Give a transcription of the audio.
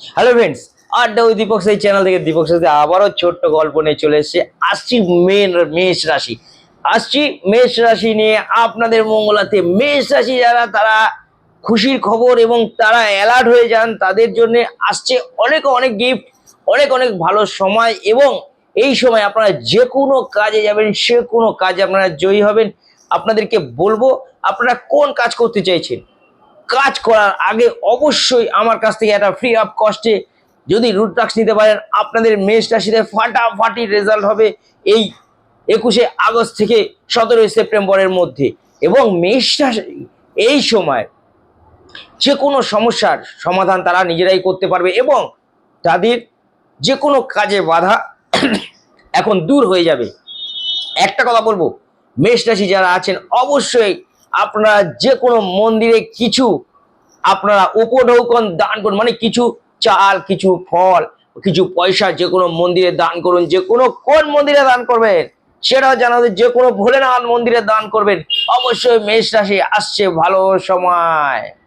Hello friends আড্ডা ওই দীপক সেই চ্যানেল থেকে দীপক সাথে আবারও ছোট্ট গল্প নিয়ে চলে এসেছে। আসছি মেন মেষ রাশি। আসছি মেষ রাশি নিয়ে আপনাদের মঙ্গলাতে মেষ রাশি যারা, তারা খুশির খবর এবং তারা অ্যালার্ট হয়ে যান, তাদের জন্য আসছে অনেক অনেক গিফট অনেক অনেক ভালো সময় এবং এই সময় আপনারা যে কোনো কাজে যাবেন, সে কোনো কাজে আপনারা জয়ী হবেন। আপনাদেরকে বলব, আপনারা কোন কাজ করতে চাইছেন? কাজ করার আগে অবশ্যই আমার কাছ থেকে একটা ফ্রি অফ কস্টে যদি রুট টাক্স নিতে পারেন, আপনাদের মেষ রাশিতে ফাটাফাটি রেজাল্ট হবে এই একুশে আগস্ট থেকে সতেরোই সেপ্টেম্বরের মধ্যে। এবং মেষ রাশি এই সময় যে কোনো সমস্যার সমাধান তারা নিজেরাই করতে পারবে এবং তাদের যে কোনো কাজে বাধা এখন দূর হয়ে যাবে। একটা কথা বলব, মেষ রাশি যারা আছেন, অবশ্যই আপনারা যে কোনো মন্দিরে কিছু আপনারা উপঢৌকন দান করুন মানে কিছু চাল, কিছু ফল, কিছু পয়সা যে কোনো মন্দিরে দান করুন যে কোনো কোন মন্দিরে দান করবেন, সেটাও জানাতে যে কোনো ভোলেনাথ মন্দিরে দান করবেন, অবশ্যই মেষ রাশি আসছে ভালো সময়।